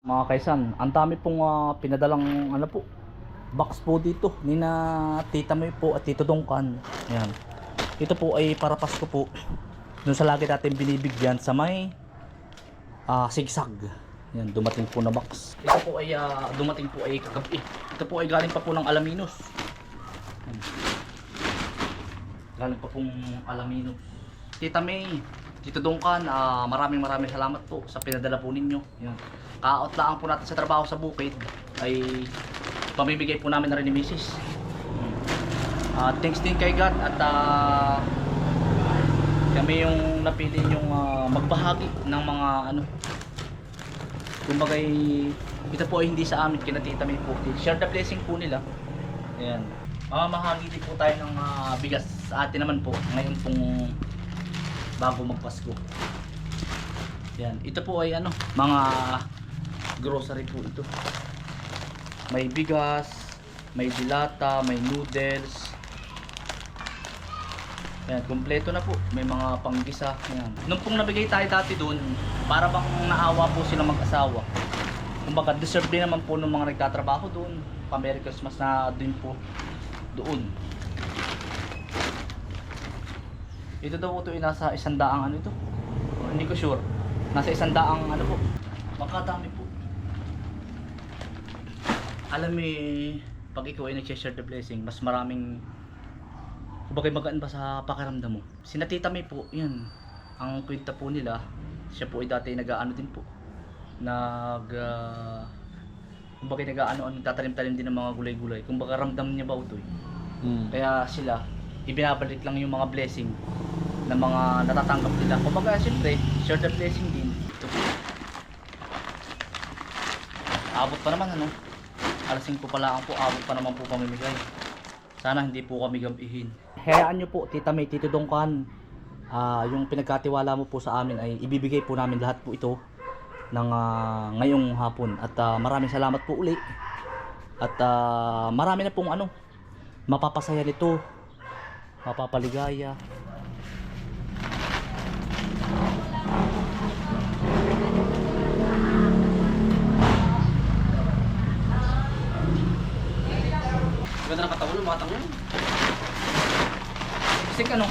Mga kaisan, ang dami pong ah, pinadalang ano po, box po dito ni na Tita May po at Tito Dongkan. Yan. Ito po ay para Pasko po. Doon sa lagi natin binibigyan sa may ah, sigsag. Yan, dumating po na box. Ito po ay ah, dumating po ay kagabi. Ito po ay galing pa po ng Alaminos. Galing pa pong Alaminos. Tita May, Tito Dongkan, ah, maraming maraming salamat po sa pinadala po ninyo. Yan. Kaot lang po natin sa trabaho sa bukid ay pamimigay po namin na rin ni Mrs. Ah, thanks din kay God at ah, kami yung napili yung ah, magbahagi ng mga ano kumbaga ito po ay hindi sa amin kinatita may po share the blessing po nila ayan mamamahagi din po tayo ng ah, bigas sa atin naman po ngayon pong bago magpasko yan ito po ay ano mga grocery po ito may bigas may dilata may noodles Ayan, kumpleto na po. May mga panggisa. Ayan. Nung pong nabigay tayo dati doon, para bang naawa po sila mag-asawa. Kumbaga, deserve din naman po ng mga nagtatrabaho doon. Pa-Merry Christmas na din po doon. Ito daw po ito ay nasa isang daang ano ito. O, hindi ko sure. Nasa isang daang ano po. Makadami po. Alam mo eh, pag ikaw ay nag-share the blessing, mas maraming Kumbaga magaan ba sa pakiramdam mo? Sina Tita May po, yun. Ang kwenta po nila, siya po ay dati nag-ano din po. Nag... Uh, kumbaga nag-ano, ano, tatanim-tanim din ng mga gulay-gulay. Kumbaga ramdam niya ba ito eh. Hmm. Kaya sila, ibinabalik lang yung mga blessing na mga natatanggap nila. Kumbaga siyempre, share the blessing din. Ito. Abot pa naman ano. Alas 5 pa lang po, abot pa naman po pamimigay. Sana hindi po kami gabihin. Hayaan nyo po, Tita May, Tito Dongkan. Ah, yung pinagkatiwala mo po sa amin ay ibibigay po namin lahat po ito ng ah, ngayong hapon. At ah, maraming salamat po uli. At ah, marami na pong ano, mapapasaya nito. Mapapaligaya. Ganda ng katawan ng mga tangan. Kasi ano?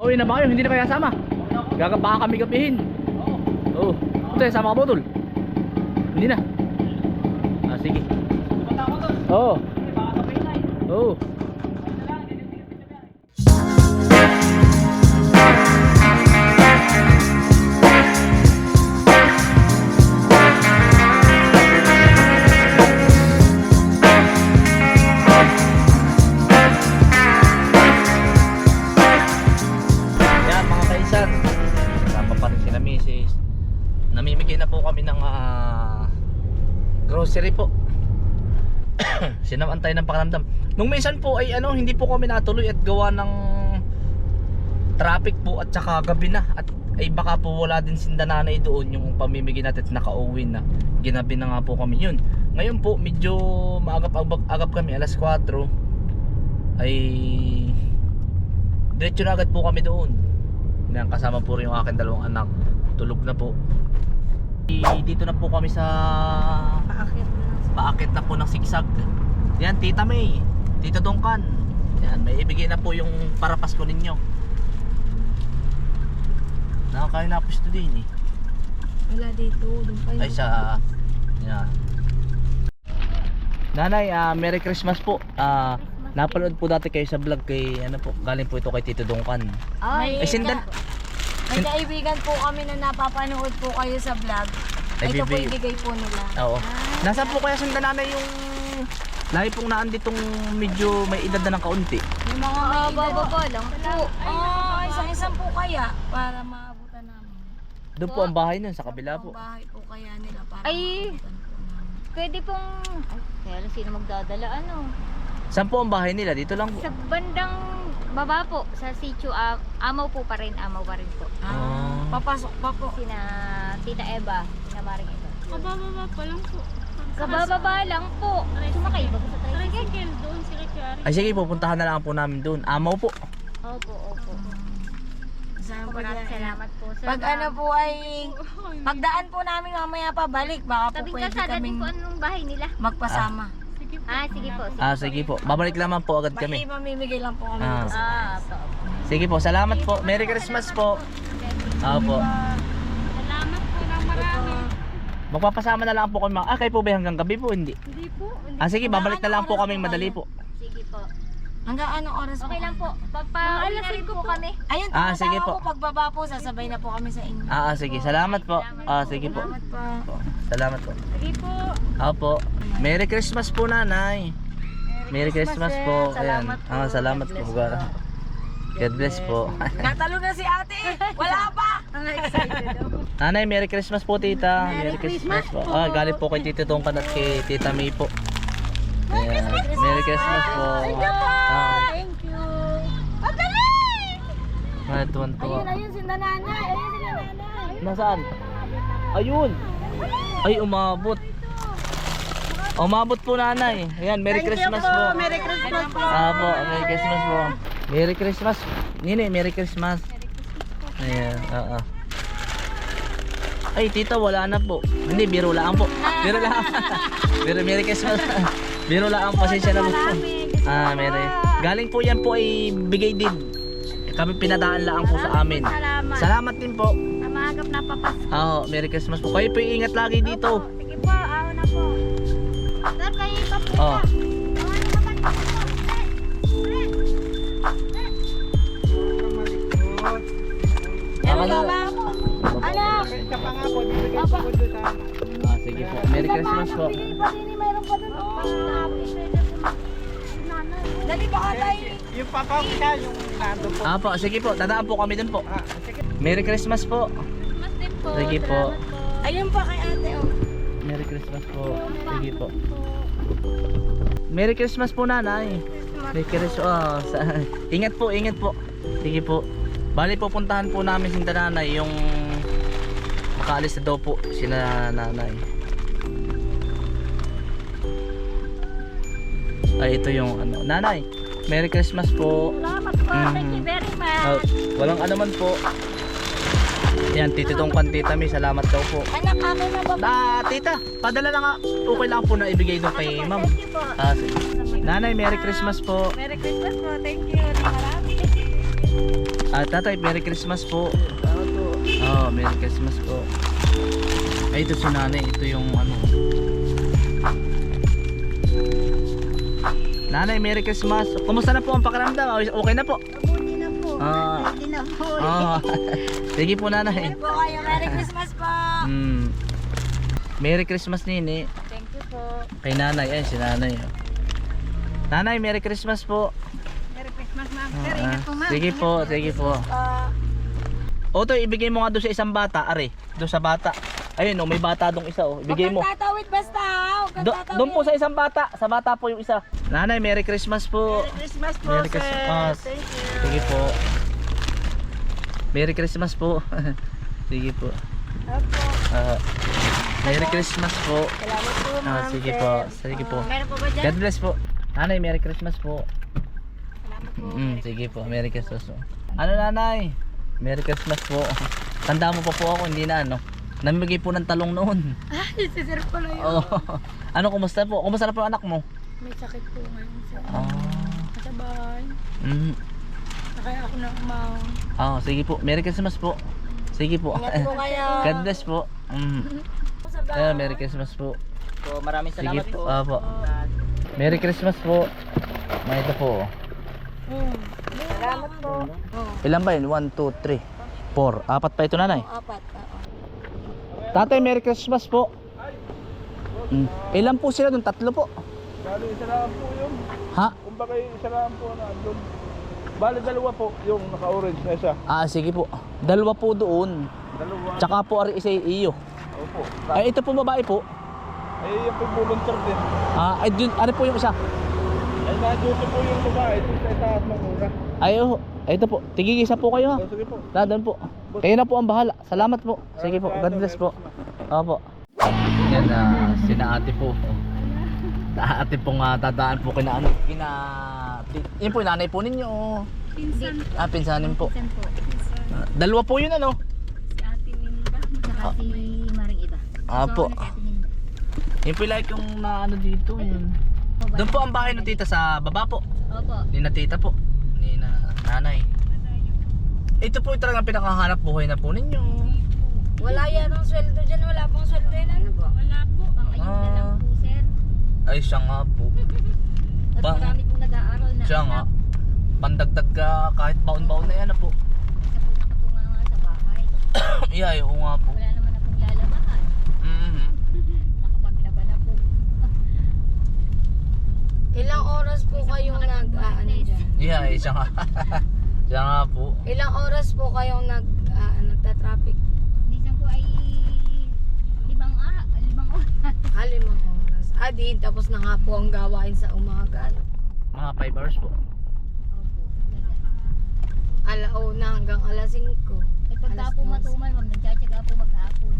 Uwi na ba kayo? Hindi na kayo kasama? Gagaba kami gabihin. Oo. Oh. Ito, sama ka po, tol. Hindi na. Ah, sige. Oo. Oo. Yan grocery po. Sinamantay ng pakiramdam. Nung minsan po ay ano, hindi po kami natuloy at gawa ng traffic po at saka gabi na at ay baka po wala din si nanay doon yung pamimigay natin at nakauwi na. Ginabi na nga po kami yun. Ngayon po medyo maagap-agap kami alas 4 ay diretso na agad po kami doon. Yan, kasama po rin yung aking dalawang anak. Tulog na po. Dito na po kami sa Paakit na lang. paakit na po ng sigsag. Yan, Tita May, Tito Dongkan. Yan, may ibigay na po yung para Pasko ninyo. Nakakain na po din eh. Wala dito. Doon pa yun. Ay sa yan. Nanay, ah, Merry Christmas po. Ah, napanood po dati kayo sa vlog kay ano po, galing po ito kay Tito Dongkan. Ay, Ay, sindan- May kaibigan po kami na napapanood po kayo sa vlog. Ay, Ito po bibig- ibigay po nila. Oo. Ah. Nasaan po kaya sundan nanay yung Lagi pong naanditong medyo may edad na ng kaunti. Yung mga may bababa lang po. Ah, isang-isang po kaya para maabutan namin. Doon po ang bahay nun, sa kabila po. Ang bahay po kaya nila para Ay. makabutan po namin. Pwede pong... Ay, kaya lang sino magdadala ano? Saan po ang bahay nila? Dito lang po. Sa bandang baba po, sa sitio, ah, amaw po pa rin, amaw pa rin po. Ah. Papasok pa po. Sina Tita Eva, sina Maring Eva. Kabababa pa lang po. Kabababa lang po. Sumakay ba sa tricycle? Tricycle doon si Richard. Ay sige, pupuntahan na lang po namin doon. Amaw po. Opo, opo. Saan po Maraming salamat po. Sir, Pag ano po ay pagdaan po namin mamaya pa balik baka po Tabing pwede kalsada din kaming po anong bahay nila. magpasama. Ah, sige po. Sige. Ah, sige po. Babalik naman po agad kami. mamimigay lang po kami Ah. Ah, opo. Sige po, salamat po. Merry Christmas po. Opo. Salamat po ng marami. Magpapasama na lang po kami. Ah, kayo po ba hanggang gabi po? Hindi. Hindi po. Hindi. Ah, sige, babalik na lang po kaming madali po. Sige po. Hanggang anong oras Okay lang po. Pagpa-uwi na rin po kami. Ayun, Ah, ah, sige po. po. Pagbaba po, sasabay na po kami sa inyo. Ah, ah, sige. Salamat po. Ah, sige po. Salamat po. Po. Salamat po. Sige po. Opo. Merry Christmas po, nanay. Merry Christmas po. Ayan. Salamat po. Ah, salamat po. God bless po. Natalo na si ate. Wala pa. Ang excited ako. Nanay, Merry Christmas po, tita. Merry Christmas po. Ah, galing po kay Tito Tongkan at kay Tita May po. Merry Christmas po. Ah, Thank you. ah, tuwan-tuwa. Ayun, ayun si nanay. Ayun si. Nasaan? Ayun. Ay, umabot. Umabot po nanay. Ayan, Merry Christmas po. Merry Christmas po. Ah po, Merry Christmas po. Merry Christmas. Nini, Merry Christmas. Ayan, oo. Ay, tita, wala na po. Hindi, biro lang po. Biro lang. biro, Merry Christmas. biro lang, pasensya na po. Ah, Merry. Galing po yan po ay bigay din. Kami pinadaan lang po sa amin. Salamat. Salamat din po. Na maagap na papas. Oo, Merry Christmas po. Kayo po ingat lagi dito. Sige po, ako na po. Sir, kayo pa po. Oh. Ako na. Anak. Ah, sige po. Merry Christmas po. Mayroon pa doon. Dali ba ka tayo? Yung papa ko siya, yung nando po. Ah po, sige po. Dadaan po kami dun po. Ah, sige. Merry Christmas po. Mas din po. Sige po. Ayun pa kay ate. Oh. Merry Christmas po. Sige po. Merry Christmas po nanay. Merry Christmas. Oh, sa- ingat po, ingat po. Sige po. Bali pupuntahan po namin si nanay yung makaalis na daw po sina nanay. Ay, ito yung ano. Nanay, Merry Christmas po. Salamat po. Thank you Mm. very much. Oh, walang ano man po. Yan, tititong kan tita mi, salamat daw po. Anak, akin na ba? Ah, tita, padala lang. Okay lang po na ibigay doon kay ma'am. Thank you po. Ah, sige. Nanay, Merry Christmas po. Merry Christmas po. Thank you. Marami. Ah, tatay, Merry Christmas po. Oh, Merry Christmas po. Ay, ito si nanay. Ito yung ano. Nanay, Merry Christmas. Kumusta na po ang pakiramdam? Okay na po? Mabuti na po. Ah. Hindi na po. Oh. Sige po, nanay. po kayo. Merry Christmas po. Mm. Merry Christmas, Nini. Thank you po. Kay nanay. Ay, si nanay. oh. Nanay, Merry Christmas po. Merry Christmas, ma'am. Ah, sige po, sige po. Ah, Oto, ibigay mo nga doon sa isang bata, are. Doon sa bata. Ayun, oh, may bata doon isa, oh. Ibigay mo. Huwag kang tatawid basta. Huwag kang Do, tatawid. doon po sa isang bata. Sa bata po yung isa. Nanay, Merry Christmas po. Christmas po, Merry Christmas. Thank you. Sige po. Merry Christmas po. sige po. Opo. Ah, Merry Christmas po. Salamat po, Ah, ma'am. sige sir. po. Sige po. Meron po ba dyan? God bless po. Nanay, Merry Christmas po. Salamat po. Mm, sige po, Merry Christmas po. Ano nanay? Merry Christmas po. Tanda mo pa po ako, hindi na ano. Namimigay po ng talong noon. Ay, si sir pala yun. Oh. ano, kumusta po? Kumusta na po ang anak mo? May sakit po ngayon sir. Ah. Sa bahay. Mm. Kaya ako na umaw. Oh, sige po. Merry Christmas po. Sige po. Ingat po kayo. God bless po. Mm. Sa. Eh, Merry Christmas po. So, maraming Sige salamat po. po. Opo. Merry Christmas po. May ito po. Hmm. Salamat po. Oh, Ilan ba yun? 1, 2, 3, 4. Apat pa ito nanay. apat. oo. Tatay, Merry Christmas po. Mm. Ilan po sila doon? Tatlo po. Bali, isa lang po yung, Ha? kumbaga isa lang po na doon. Bali, dalawa po yung naka-orange na isa. Ah, sige po. Dalawa po doon. Dalawa. Tsaka po ari isa iyo. Opo. Ay ito po babae po. Ay, yung po volunteer din. Ah, ay dun, ano po yung isa? Ay, na-duty po yung babae. Ito sa itaas ng mura. Ay oh, ito po. Tigigisa po kayo ha. O, sige po. Dadan po. Kayo na po ang bahala. Salamat po. Sige po. God bless po. Opo. Yan na sina ate po. Ate po nga dadaan po kina ano, kina Yun po yung nanay po ninyo. Pinsan. Ah, pinsanin po. Minsan po. Ah, Dalawa po yun ano. Si Ate Minda. Saka si Maring Iba. Ah, po. po like yung na ano dito yun. Doon po ang bahay ng tita sa baba po. Opo. Ni na tita po. Ni na nanay. Ito po yung talagang pinakahanap buhay na po ninyo. Wala yan ang sweldo dyan. Wala pong sweldo yan. Ano po? Wala po. Pang ayuda Ah. lang po, sir. Ay siya nga po. At Pang- marami pong nag-aaral na Siya nga. anak. Pandagdag ka kahit baon-baon na yan na po. Isa po nakatunga nga sa bahay. Yeah, oo nga po. Wala naman akong lalabahan. Mhm. Nakapaglaba na po. Ilang oras po kayong nag... ah, ano dyan? Yeah, eh, siya nga. Siya nga po. Ilang oras po kayong nag... ah, nagta-traffic? Minsan po ay limang ah, limang oras. Ah, limang oras. Ah, di. Tapos na nga po ang gawain sa umaga. Mga 5 hours po. Opo. Alauna hanggang alas 5. Eh pagka Alas po matumal, ma'am, nagtsatsaga po maghapon.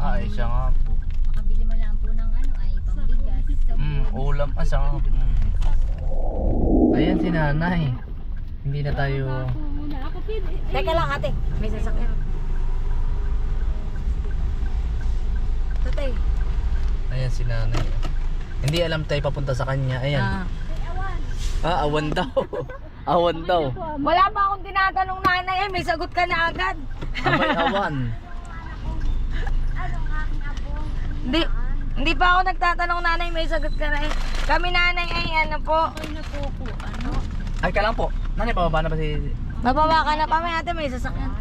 Ah, eh, siya nga po. Makabili man lang po ng ano ay pambigas. Mm, ulam. Ah, siya nga. Mm. Ayan si nanay. Hindi na tayo... Teka lang ate, may sasakyan. Tatay. Ayan si nanay. Hindi alam tayo papunta sa kanya. Ayan. Ah. Ah, awan daw. awan daw. Wala pa akong tinatanong nanay eh, may sagot ka na agad. Abay, awan. Hindi, hindi pa ako nagtatanong nanay, may sagot ka na eh. Kami nanay ay ano po. Po po. Ano? Ay, ka lang po. Nanay, bababa na ba si... Mababa ka na kami ate, may sasakyan.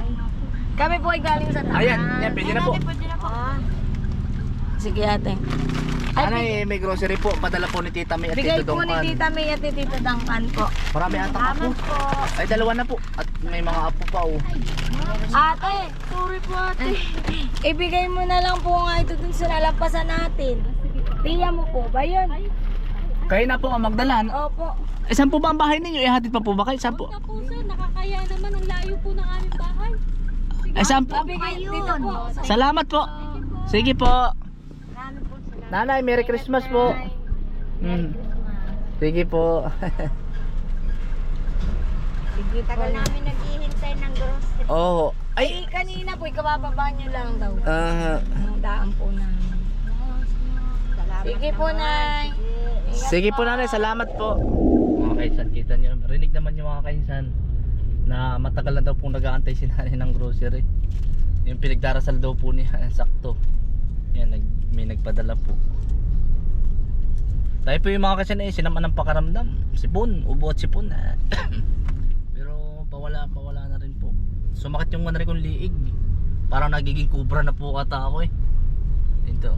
Kami po ay galing sa taas. Ayan, yan, pwede na po. Ah. Sige ate. Ay, Nanay, may grocery po. Padala po ni Tita May at bigay Tito po ni. Tita May at ni Tita Dangkan po. Marami ata apo. po. Ay, dalawa na po. At may mga apo pa oh. Ate, sorry po ate. Ibigay mo na lang po nga ito dun sa nalampasan natin. Tiya mo po ba yun? Kayo na po ang magdalan. Opo. Eh, saan po ba ang bahay ninyo? Ihatid pa po ba kayo? Saan po? Na po sir. Nakakaya naman. Ang layo po ng aming bahay. Eh, saan po? Babigay dito po. Salamat po. Sige po. Nanay, Merry Christmas po. Mm. Sige po. Sige, tagal namin naghihintay ng grocery. oh. Ay, Ay. kanina po, ikabababa nyo lang daw. ah, Ang daan po namin. Sige po, Nay. Ingat sige po nanay, salamat po. Mga kaisan, kita niyo. Rinig naman yung mga kaisan na matagal na daw pong nag-aantay si nanay ng grocery. Yung pinagdarasal daw po niya, sakto. Yan, nag, may nagpadala po. Tayo po yung mga kaisan eh, sinaman ng pakaramdam. Sipon, ubo at sipon. ah. Pero pawala, pawala na rin po. Sumakit yung manari kong liig. Parang nagiging kubra na po ata ako eh. Ito.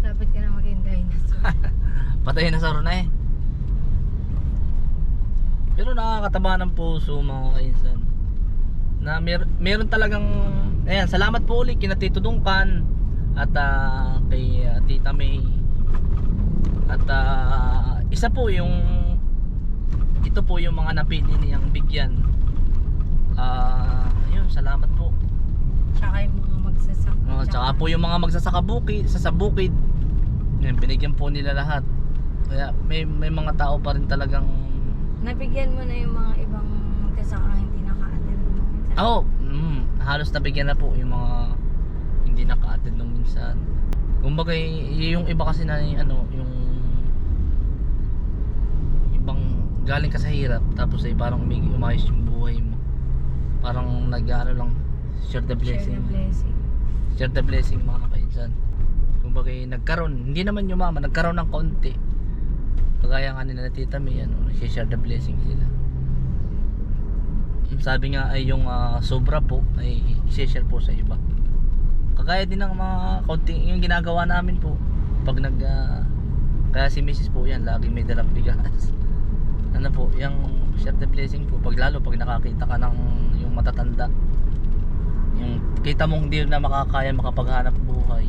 Dapat ka na maging dinosaur. Patay na sa na eh. Pero nakakataba ng puso mga kainsan. Na mer meron talagang ayan, salamat po ulit kina Tito Dungkan at ah, kay ah, Tita May. At ah, isa po yung ito po yung mga napili niyang bigyan. Ah, ayun, salamat po. Tsaka yung mga magsasaka. Oh, tsaka po yung mga magsasaka bukid, sa sa bukid. Yan, binigyan po nila lahat. Kaya may may mga tao pa rin talagang Nabigyan mo na yung mga ibang magsasaka hindi naka-attend. Oh, mm, halos nabigyan na po yung mga hindi naka-attend nung minsan. Kumbaga yung iba kasi na ano, yung ibang galing ka sa hirap tapos ay parang may umayos yung buhay mo. Parang nag-ano lang share the Share blessing. the blessing. share the blessing mga kainsan kumbaga eh, nagkaroon hindi naman yung mama nagkaroon ng konti kagaya nga nila tita may ano share the blessing sila Yung sabi nga ay yung ah, sobra po ay i-share po sa iba kagaya din ng mga konting yung ginagawa namin po pag nag ah, kaya si Mrs. po yan lagi may dalang bigas ano po yung share the blessing po pag lalo pag nakakita ka ng yung matatanda Yung kita mong hindi na makakaya makapaghanap buhay.